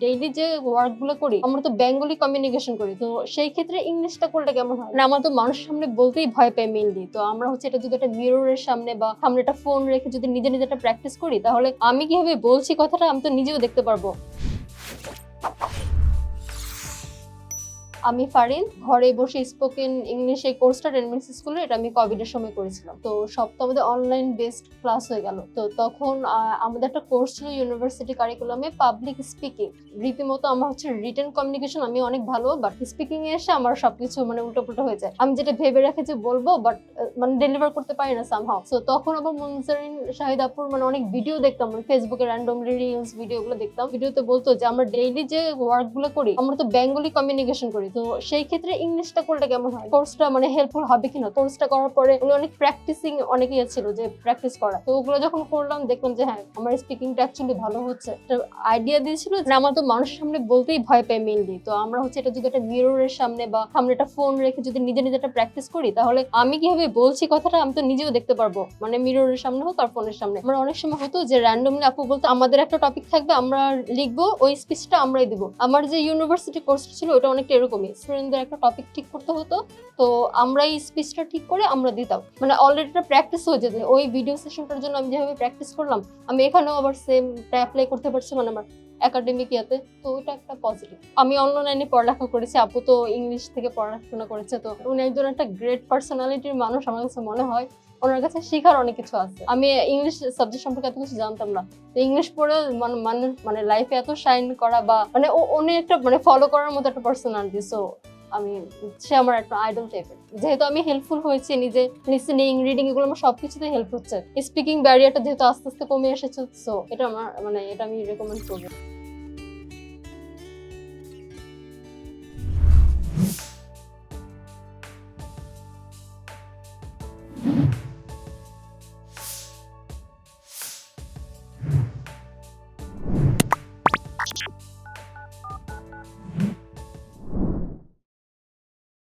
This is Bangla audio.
ডেইলি যে ওয়ার্কগুলো করি, আমরা তো বেঙ্গলি কমিউনিকেশন করি, তো সেই ক্ষেত্রে ইংলিশটা করলে কেমন হয়? না, আমার তো মানুষের সামনে বলতেই ভয় পাই মেনলি তো আমরা হচ্ছে এটা যদি একটা মিররের সামনে বা সামনে একটা ফোন রেখে যদি নিজে নিজে একটা প্র্যাকটিস করি, তাহলে আমি কীভাবে বলছি কথাটা আমি তো নিজেও দেখতে পারব। আমি ফারিন ঘরে বসে স্পোকেন ইংলিশ এই কোর্সটা রেনমেন্স স্কুলে এটা আমি কোভিড এর সময় করেছিলাম। তো সব তো অনলাইন বেসড ক্লাস হয়ে গেল। তো তখন আমাদের একটা কোর্স ছিল ইউনিভার্সিটি কারিকুলামে পাবলিক স্পিকিং রীতিমতো আমার হচ্ছে রিটেন কমিউনিকেশন আমি অনেক ভালো বাট স্পিকিং এ এসে আমার সবকিছু মানে উল্টোপুল্টো হয়ে যায়। আমি যেটা ভেবে রাখি যে বলব বাট মানে ডেলিভার করতে পারি না সামহাও সো তখন আবার মনসারিন শাহিদ আপুর মানে অনেক ভিডিও দেখতাম মানে ফেসবুকে র্যান্ডমলি রিলস ভিডিও গুলো দেখতাম। ভিডিওতে বলতো যে, আমরা ডেইলি যে ওয়ার্কগুলো করি, আমরা তো বেঙ্গলি কমিউনিকেশন করি। তো সেই ক্ষেত্রে ইংলিশটা করলে কেমন হয়? কোর্সটা মানে হেল্পফুল হবে কিনা কোর্সটা করার পরে উনি অনেক প্র্যাকটিসিং অনেক ইয়ে ছিল যে প্র্যাকটিস করা। তো ওগুলো যখন করলাম, দেখলাম যে হ্যাঁ আমার স্পিকিংটা অ্যাকচুয়ালি ভালো হচ্ছে। আইডিয়া দিয়েছিল যে আমার তো মানুষের সামনে বলতেই ভয় পাই মেনলি তো আমরা হচ্ছে এটা যদি একটা মিররের সামনে বা সামনে একটা ফোন রেখে যদি নিজে নিজে একটা প্র্যাকটিস করি, তাহলে আমি কীভাবে বলছি কথাটা আমি তো নিজেও দেখতে পারব। মানে মিররের সামনে হোক আর ফোনের সামনে। আমার অনেক সময় হতো যে র্যান্ডমলি আপু বলতো, আমাদের একটা টপিক থাকবে, আমরা লিখব, ওই স্পিচটা আমরাই দিব। আমার যে ইউনিভার্সিটি কোর্স ছিল, ওটা অনেকটা এরকমই স্টুডেন্টদের একটা টপিক ঠিক করতে হতো, তো আমরা এই স্পিচটা ঠিক করে আমরা দিতাম। মানে অলরেডি একটা প্র্যাকটিস হয়ে যেত। ওই ভিডিও সেশনটার জন্য আমি যেভাবে প্র্যাকটিস করলাম, আমি এখানেও আবার সেম অ্যাপ্লাই করতে পারছি মানে আমার একাডেমিক ইয়াতে, তো ওটা একটা পজিটিভ আমি অনলাইনে পড়ালেখা করেছি, আপু তো ইংলিশ থেকে পড়াশোনা করেছে, তো উনি একজন একটা গ্রেট পার্সোনালিটির মানুষ আমার কাছে মনে হয়। ওনার কাছে শেখার অনেক কিছু আছে। আমি ইংলিশ সাবজেক্ট সম্পর্কে এত কিছু জানতাম না। ইংলিশ পড়ে মানে- মানে মানে লাইফে এত শাইন করা বা মানে ও- উনি একটা মানে ফলো করার মতো একটা পার্সোনালিটি সো আমি সে আমার একটা আইডল টাইপের যেহেতু আমি হেল্পফুল হয়েছি, নিজে লিসেনিং রিডিং এগুলো আমার সবকিছুতে হেল্প হচ্ছে। স্পিকিং ব্যারিয়ারটা যেহেতু আস্তে আস্তে কমে এসেছে সো এটা আমার মানে এটা আমি রেকমেন্ড করব।